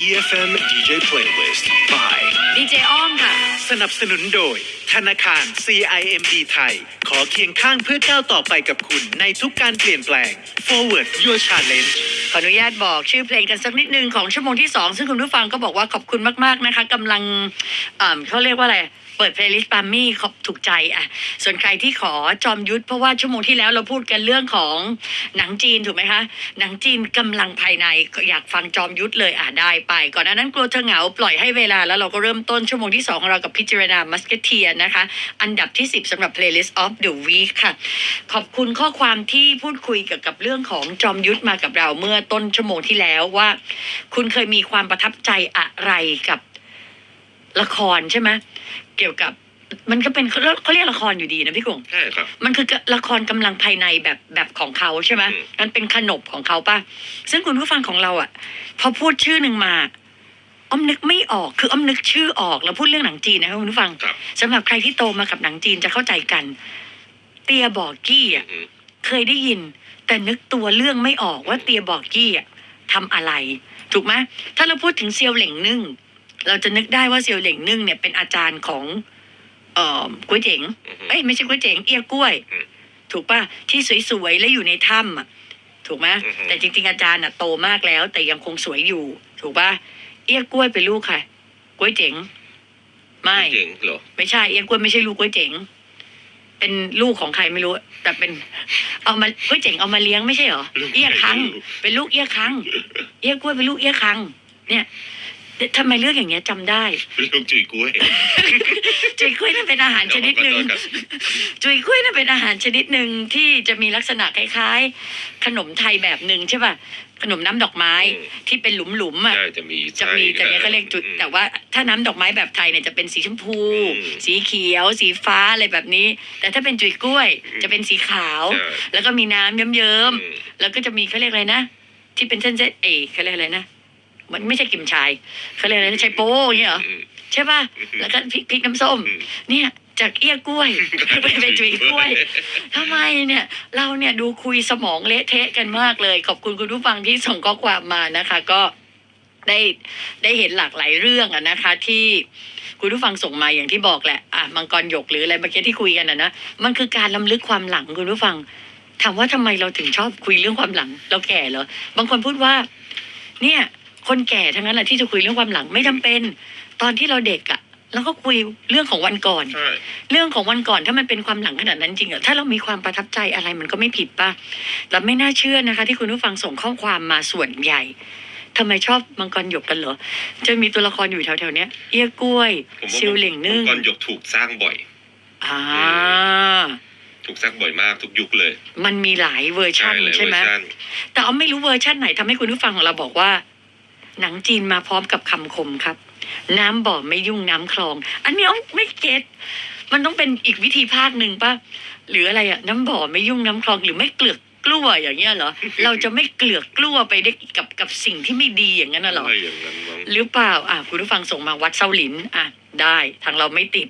EFM DJ Playlist by ดีเจอ้อมค่ะ สนับสนุนโดย ธนาคาร CIMB ไทย ขอเคียงข้างเพื่อก้าวต่อไปกับคุณในทุกการเปลี่ยนแปลง Forward Your Challenge ขออนุญาตบอกชื่อเพลงกันสักนิดนึงของชั่วโมงที่ 2 ซึ่งคุณผู้ฟังก็บอกว่าขอบคุณมาก ๆ นะคะกำลังเอ่อเขาเรียกว่าอะไร เปิดเพลย์ลิสต์ปามี่ขอบถูกใจอะ ส่วนใครที่ขอจอมยุทธเพราะว่าชั่วโมงที่แล้วเราพูดกันเรื่องของหนังจีนถูกไหมคะ หนังจีนกำลังภายในก็อยากฟังจอมยุทธเลยอะได้ไป ก่อนหน้านั้นกลัวเธอเหงาปล่อยให้เวลาแล้วเราก็เริ่มต้นชั่วโมงที่สองของเรากับพิจารณามัสเกเทียนะคะ อันดับที่ 10สำหรับ playlist of the week ค่ะ ขอบคุณข้อความที่พูดคุยเกี่ยวกับเรื่องของจอมยุทธมากับเราเมื่อต้นชั่วโมงที่แล้วว่า คุณเคยมีความประทับใจอะไรกับละครใช่ไหมเกี่ยวกับ มันก็เป็นเขาเรียกเขาเรียกละครอยู่ดีนะพี่กงใช่ครับ มันคือละครกำลังภายในแบบแบบของเขาใช่ไหมอืมมันเป็นขนบของเขาป่ะ ซึ่งคุณผู้ฟังของเราอะ พอพูดชื่อหนึ่งมาอ้อมนึกไม่ออกคืออ้อมนึกชื่อออกแล้วพูดเรื่องหนังจีนนะคะคุณผู้ฟังครับสำหรับใครที่โตมากับหนังจีนจะเข้าใจกัน เตียบอกกี้อะอืมเคยได้ยิน แต่นึกตัวเรื่องไม่ออกว่าเตียบอกกี้อะทำอะไร ถูกไหมถ้าเราพูดถึงเซียวเหล่งนึ่งเราจะนึกได้ว่าเซียวเหล่งนึ่งเนี่ยเป็นอาจารย์ของ เอ่อก๋วยเจ๋งอืมเอ้ยไม่ใช่ก๋วยเจ๋งเอียกล้วยอืมถูกป่ะที่สวยๆและอยู่ในถ้ำอะถูกไหมอือฮึ แต่จริง ๆ อาจารย์อะโตมากแล้ว แต่ยังคงสวยอยู่ ถูกป่ะเอียกล้วยเป็นลูกใครก๋วยเจ๋ง ไม่ เจ๋งเหรอไม่ใช่เอียกล้วยไม่ใช่ลูกก๋วยเจ๋ง เป็นลูกของใครไม่รู้ แต่เป็น เอามาก๋วยเจ๋งเอามาเลี้ยงไม่ใช่เหรอลูกเอียคังใครไม่รู้เป็นลูกเอียคัง เอียกล้วยเป็นลูกเอียคัง เนี่ย ทำไมเรื่องอย่างเงี้ยจำได้ ลูกจุยกล้วย จุยกล้วยนั่นเป็นอาหารชนิดหนึ่งขอโทษครับจุยกล้วยนั่นเป็นอาหารชนิดหนึ่งที่จะมีลักษณะคล้ายๆ ขนมไทยแบบหนึ่งใช่ป่ะ ขนมน้ำดอกไม้อืม ที่เป็นหลุมๆอะใช่จะมีจะมีแต่เนี้ยก็เรียกจุดอืมแต่ว่าถ้าน้ำดอกไม้แบบไทยเนี่ยจะเป็นสีชมพู อืมสีเขียว สีฟ้าอะไรแบบนี้ แต่ถ้าเป็นจุยกล้วยอืม จะเป็นสีขาวใช่แล้วก็มีน้ำเยิ้มอืมๆแล้วก็จะมีเขาเรียกอะไรนะ ที่เป็นเส้นๆเอยเขาเรียกอะไรนะ มันไม่ใช่กิมชายเขาเรียกอะไรนะไชโป้อย่างเงี้ยเหรออืมใช่ป่ะอืมแล้วก็พริกพริกน้ำส้มอืมเนี่ย จากเอี้ยกล้วย ไปเป็นจุยกล้วยทำไมเนี่ย เราเนี่ยดูคุยสมองเละเทะกันมากเลย ขอบคุณคุณผู้ฟังที่ส่งข้อความมานะคะ ก็ได้ได้เห็นหลากหลายเรื่องอะนะคะ ที่คุณผู้ฟังส่งมาอย่างที่บอกแหละอะมังกรหยกหรืออะไรเมื่อกี้ที่คุยกันนะนะมันคือการล้ำลึกความหลังคุณผู้ฟัง ถามว่าทำไมเราถึงชอบคุยเรื่องความหลัง เราแก่เหรอบางคนพูดว่า เนี่ย คนแก่ทั้งนั้นแหละที่จะคุยเรื่องความหลังไม่จำเป็น ตอนที่เราเด็กอะเราก็คุยเรื่องของวันก่อนใช่เรื่องของวันก่อนถ้ามันเป็นความหลังขนาดนั้นจริงอะถ้าเรามีความประทับใจอะไรมันก็ไม่ผิดป่ะแต่ไม่น่าเชื่อนะคะ ที่คุณผู้ฟังส่งข้อความมาส่วนใหญ่ทำไมชอบมังกรหยกกันเหรอ จะมีตัวละครอยู่แถวๆเนี้ย เอี้ยกล้วยผมว่าซิวเหล่งนึ่งมัก่อนหยกถูกสร้างบ่อย อ่าถูกสร้างบ่อยมากทุกยุคเลย มันมีหลายเวอร์ชันเลยใช่ไหมเวอร์ชันแต่เอาไม่รู้เวอร์ชันไหนทำให้คุณผู้ฟังของเราบอกว่า หนังจีนมาพร้อมกับคำคมครับ น้ำบ่อไม่ยุ่งน้ำคลอง อันนี้เอาไม่เก็ตมันต้องเป็นอีกวิธีภาคหนึ่งป่ะหรืออะไรอะน้ำบ่อไม่ยุ่งน้ำคลองหรือไม่เกลือกกลัวอย่างเงี้ยเหรอ เราจะไม่เกลือกกลัวไปได้กับกับสิ่งที่ไม่ดีอย่างนั้นน่ะเหรอไม่อย่างนั้นมั้งหรือเปล่า อะคุณผู้ฟังส่งมาวัดเซาหลิน อะ ได้ทางเราไม่ติด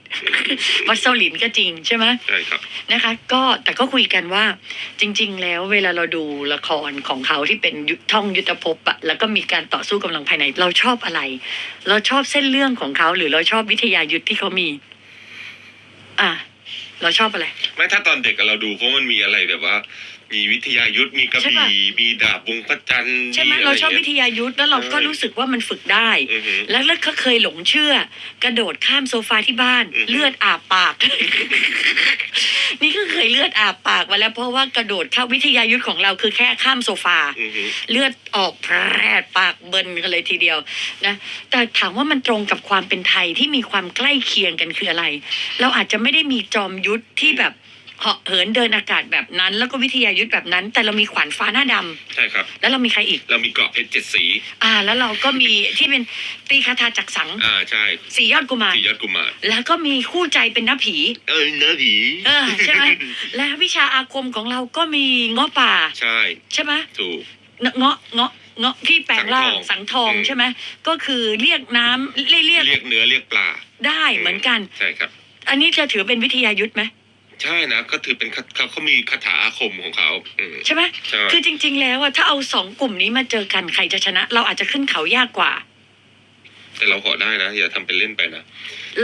วัดเซาหลินก็จริงใช่ไหมใช่ครับ นะคะ ก็แต่ก็คุยกันว่าจริง ๆ แล้วเวลาเราดูละครของเขาที่เป็นยุทธท่องยุทธภพอะแล้วก็มีการต่อสู้กำลังภายใน เราชอบอะไร เราชอบเส้นเรื่องของเขาหรือเราชอบวิทยายุทธที่เขามีอะ เราชอบอะไร ไม่ถ้าตอนเด็กอะเราดูเพราะมันมีอะไรแบบว่า มีวิทยายุทธมีกระใช่ปะบี่มีดาบวงพระจันทร์ใช่ไหมะเราชอบวิงี้ยทยายุทธแล้วเราก็ใช่รู้สึกว่ามันฝึกได้ อือหือแล้วแล้วก็เคยหลงเชื่อ กระโดดข้ามโซฟาที่บ้าน อือฮึ เลือดอาบปาก นี่ก็เคยเลือดอาบปากมาแล้วเพราะว่ากระโดดเข้าวิทยายุทธของเราคือแค่ข้ามโซฟา อือหือเลือดออกแพร่ปากเบินกันเลยทีเดียวนะแต่ถามว่ามันตรงกับความเป็นไทยที่มีความใกล้เคียงกันคืออะไร เราอาจจะไม่ได้มีจอมยุทธที่แบบ เหาะเหินเดินอากาศแบบนั้น แล้วก็วิทยายุทธแบบนั้น แต่เรามีขวานฟ้าหน้าดำใช่ครับ แล้วเรามีใครอีก เรามีเกราะเพชรเจ็ดสีอ่า แล้วเราก็มีที่เป็นตีคาถาจักสังอ่าใช่สียอดกุมารสี่ยอดกุมารแล้วก็มีคู่ใจเป็นน้าผี เอ้ยเนื้อผีเออใช่ไหมและวิชาอาคมของเราก็มีเงาะป่า ใช่ใช่ไหมถูก เงาะเงาะเงาะที่แปลงร่างสัสังงททอองงใช่ไหมก็คือเรียกน้ำเรียกเรียกเรียกเนื้อเรียกปลาได้เหมือนกัน ใช่ครับ อันนี้จะถือเป็นวิทยายุทธไหม ใช่นะก็ถือเป็นคาเขาเขามีคาถาอาคมของเขาอืม ใช่ไหมใช่ คือจริง ๆ แล้วอะถ้าเอาสองกลุ่มนี้มาเจอกันใครจะชนะ เราอาจจะขึ้นเขายากกว่า แต่เราขอได้นะ อย่าทำเป็นเล่นไปนะ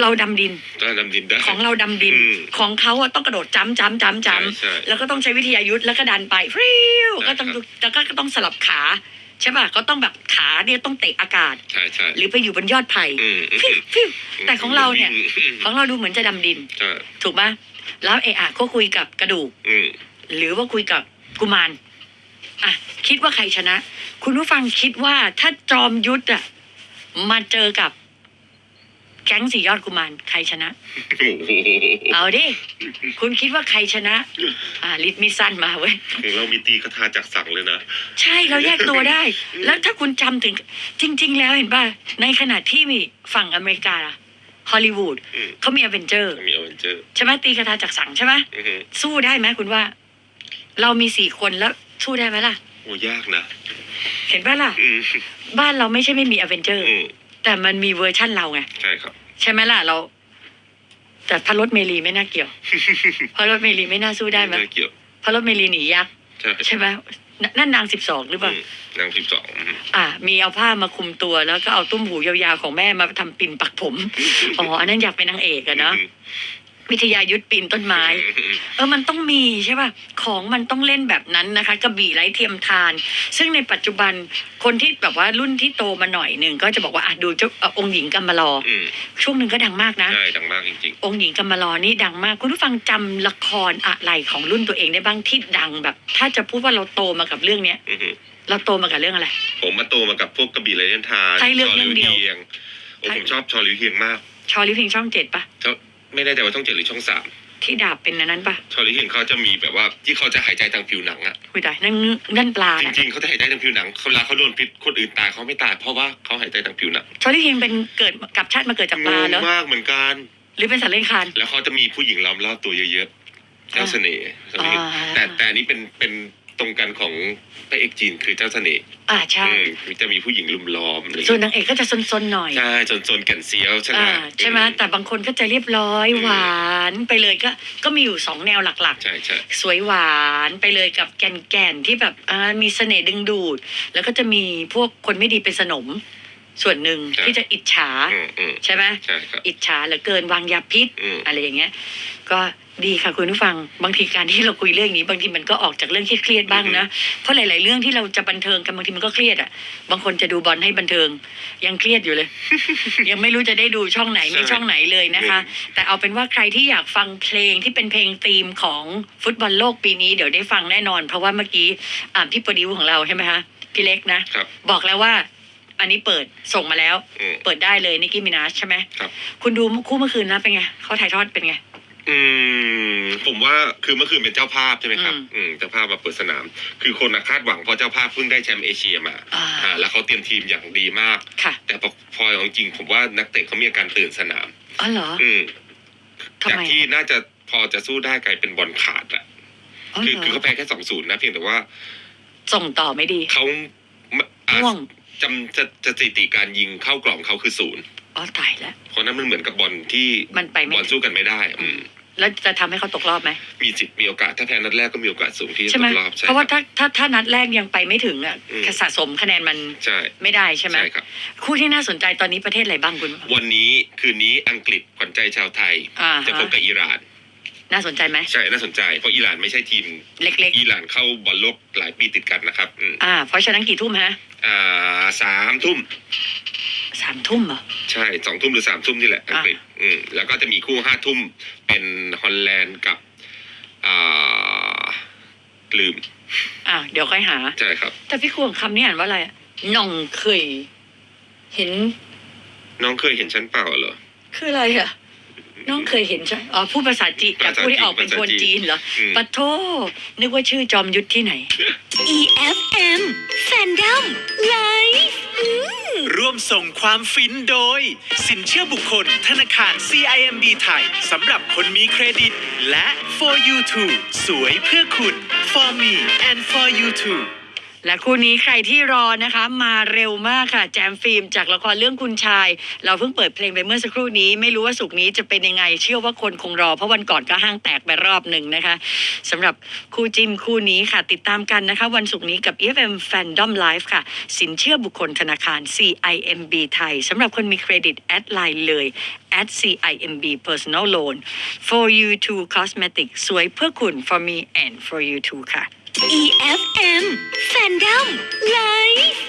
เราดำดินก็นำดินได้ ของเราดำดิน อืมของเขาอะต้องกระโดดจ้ำจ้ำจ้ำจ้ใช่ใช่ำแล้วก็ต้องใช้วิทยายุทธแล้วก็ดันไปฟริวใช่ก็ต้องครับ แล้วก็ต้องสลับขาใช่ป่ะก็ต้องแบบขาเนี่ยต้องเตะอากาศ ใช่ใช่หรือไปอยู่บนยอดไผ่อืมอืมฟิวฟิวแต่ของเราเนี่ย อืมของเราดูเหมือนจะดำดิน ใช่ถูกปะ แล้วเอะอะก็คุยกับกระดูก อืมหรือว่าคุยกับกุมารอะคิดว่าใครชนะ คุณผู้ฟังคิดว่าถ้าจอมยุทธอะมาเจอกับแก๊งสี่ยอดกุมารใครชนะ โอ้โหเอาดิ คุณคิดว่าใครชนะ อ่าลิทมีสั้นมาเว้ย ของเรามีตีคาถาจากสั่งเลยนะ ใช่เราแยกตัวได้ แล้วถ้าคุณจำถึงจริง ๆ แล้วเห็นป่ะ ในขณะที่มีฝั่งอเมริกา ฮอลลีวูดอืมเขามีอเวนเจอร์ มีอเวนเจอร์ใช่ไหมตีคาถาจากรสังใช่ไหมอือฮึสู้ได้ไหมคุณว่า เรามีสี่คนแล้วสู้ได้ไหมล่ะ โอ้ยากนะ เห็นป่ะล่ะ อืมบ้านเราไม่ใช่ไม่มีอเวนเจอร์ อืมแต่มันมีเวอร์ชั่นเราไง ใช่ครับ ใช่ไหมล่ะเรา แต่พระรถเมลีไม่น่าเกี่ยว พระรถเมลีไม่น่าสู้ได้ไหมเกี่ยว พระรถเมลีหนียักษ์ใช่ ใช่ไหม นนั่นนางสิบสองหรือเปล่าอืมนางสิบสองอ่า มีเอาผ้ามาคลุมตัวแล้วก็เอาตุ้มหูยาวๆของแม่มาทำปิ่นปักผม อ๋อ อันนั้นอยากเป็นนางเอกอะเนาะ วิทยายุทธปีนต้นไม้ เออมันต้องมีใช่ป่ะของมันต้องเล่นแบบนั้นนะคะ กระบี่ไร้เทียมทาน ซึ่งในปัจจุบันคนที่แบบว่ารุ่นที่โตมาหน่อยหนึ่งก็จะบอกว่าอะดูเจ้าเอ่อองค์หญิงกัมมาลออืมช่วงหนึ่งก็ดังมากนะ ใช่ดังมากจริง องค์หญิงกัมมาลอนี่ดังมาก คุณผู้ฟังจำละครอะไรของรุ่นตัวเองได้บ้างที่ดังแบบ ถ้าจะพูดว่าเราโตมากับเรื่องเนี้ย ๆ อือฮึเราโตมากับเรื่องอะไร ผมมาโตมากับพวกกระบี่ไรเดนทานใช่เรื่องชเรื่องเดียวฮียงโอ้ผมชอบชอลิวเฮียงมากชอลิฟเพียงช่องเจ็ดปะชอบ ไม่แน่ใจว่าช่องเจ็ดหรือช่องสามที่ดาบเป็นอันนั้นปะชอลิวเฮียงเขาจะมีแบบว่าที่เขาจะหายใจทางผิวหนังอะคุยตายนั่นนั่นปลาจน่ะริงๆเขาจะหายใจทางผิวหนังเวลาเขาโดนพิษคนอื่นตายเขาไม่ตายเพราะว่าเขาหายใจทางผิวหนังชอลิฟเพียงเป็นเกิดกับชาติมาเกิดจากปลางงเนอะมากเหมือนกัน หรือเป็นสัตว์เลื้อยคลาน แล้วเขาจะมีผู้หญิงล้อมรอบตัวเยอะๆเจ้าเสน่ห์อ่า แต่แต่อันนี้เป็นเป็น ตรงกันของพระเอกจีนคือเจ้าเสน่ห์อ่าใช่ อืมคือจะมีผู้หญิงลุมล้อมอะไรอย่างส่วนเงี้ยนางเอกก็จะซนๆหน่อย ใช่จนจนแก่นเซียวใช่ไหม อ่าใช่ไหมแต่บางคนก็จะเรียบร้อยอืม หวานไปเลยก็ก็มีอยู่สองแนวหลักใช่ใช่ ๆ สวยหวานไปเลยกับแก่นๆที่แบบอ่ามีเสน่ห์ดึงดูด แล้วก็จะมีพวกคนไม่ดีเป็นสนม ส่วนหนึ่งที่จะอิจฉาอืมอืมใช่ไหมใช่ครับอิจฉาเหลือเกินวางยาพิษอืมอะไรอย่างเงี้ย ก็ดีค่ะคุณผู้ฟังบางทีการที่เราคุยเรื่องนี้ บางทีมันก็ออกจากเรื่องเครียดๆบ้างนะเพราะหลาย ๆ เรื่องที่เราจะบันเทิงกันบางทีมันก็เครียดอะ บางคนจะดูบอลให้บันเทิง ยังเครียดอยู่เลย ยังไม่รู้จะได้ดูช่องไหนไม่ช่องไหนเลยนะคะ แต่เอาเป็นว่าใครที่อยากฟังเพลงที่เป็นเพลงธีมของฟุตบอลโลกปีนี้เดี๋ยวได้ฟังแน่นอน เพราะว่าเมื่อกี้อ่าพี่โปรดิวของเราใช่ไหมคะพี่เล็กนะครับบอกแล้วว่า อันนี้เปิดส่งมาแล้ว อืม เปิดได้เลยนิกกี้มินาชใช่ไหมครับ คุณดูคู่เมื่อคืนนะเป็นไงเขาถ่ายทอดเป็นไง อืมผมว่าคือเมื่อคืนเป็นเจ้าภาพใช่ไหมครับ อืม อืมเจ้าภาพมาเปิดสนาม คือคนน่ะคาดหวังเพราะเจ้าภาพเพิ่งได้แชมป์เอเชียมาอ่าอ่าแล้วเขาเตรียมทีมอย่างดีมาก ค่ะแต่พอพอเอาจริง ผมว่านักเตะเขามีอาการตื่นสนาม อ๋อเหรออืมทำจากไมที่น่าจะพอจะสู้ได้กลายเป็นบอลขาดอะอ๋อคือเหรคืออเขาแพ้แค่สองศูนย์นะเพียงแต่ว่าส่งต่อไม่ดีเขาอะง่วง จำจะจะสถิติการยิงเข้ากล่องเขาคือศูนย์อ๋อตายแล้ว เพราะนั้นมันเหมือนกับบอลที่มันไปไม่บอลสู้กันไม่ได้ อืม แล้วจะทำให้เขาตกรอบไหมมีสิทธิ์มีโอกาสถ้าแพ้นัดแรกก็มีโอกาสสูงที่จะใช่ตไหมกรอบใช่เพราะว่าคบถ้าถ้าถ้านัดแรกยังไปไม่ถึงอะอืม สะสมคะแนนมันใช่ไม่ได้ใช่ไหมใช่ครับ คู่ที่น่าสนใจตอนนี้ประเทศอะไรบ้างคุณวันนี้คืนนี้อังกฤษขวัญใจชาวไทย อ่าจะฮะพบกับอิหร่าน น่าสนใจไหมใช่น่าสนใจ เพราะอิหร่านไม่ใช่ทีม เล็กอิหร่านเข้าบอลโลกหลายปีติดกันนะครับอืมๆ อ่า เพราะฉะนั้นกี่ทุ่มฮะอ่าสามทุ่ม สามทุ่มเหรอ ใช่สองทุ่มหรือสามทุ่มนี่แหละอังกฤษอืมแล้วก็จะมีคู่ห้าทุ่มเป็นฮอลแลนด์กับอ่าลืมอ่าเดี๋ยวค่อยหา ใช่ครับ แต่พี่ควงคำนี้อ่านว่าอะไรอะน่องเคย เห็นน้องเคยเห็นฉันเปล่าเหรอ คืออะไรอะ น้องเคยเห็นใช่อ๋อพูดภาษาจีนแต่ภาษาพูดที่ออกเป็นภาษาคนจีนจีนเหรออืมปะโทนึกว่าชื่อจอมยุทธที่ไหน EFM Fandom Live ร่วมส่งความฟินโดย สินเชื่อบุคคล ธนาคาร CIMB ไทยสำหรับคนมีเครดิต และ for you too สวยเพื่อคุณ for me and for you too และคู่นี้ใครที่รอนะคะมาเร็วมากค่ะ แจมฟิล์มจากละครเรื่องคุณชาย เราเพิ่งเปิดเพลงไปเมื่อสักครู่นี้ ไม่รู้ว่าสุกนี้จะเป็นยังไง เชื่อว่าคนคงรอ เพราะวันก่อนก็ห้างแตกไปรอบหนึ่งนะคะสำหรับคู่จิ้นคู่นี้ค่ะ ติดตามกันนะคะ วันศุกร์นี้กับ EFM Fandom Live ค่ะ สินเชื่อบุคคลธนาคาร CIMB ไทยสำหรับคนมีเครดิตแอดไลน์เลย at CIMB Personal Loan for you to Cosmetic สวยเพื่อคุณ for me and for you too ค่ะ EFM Fandom Live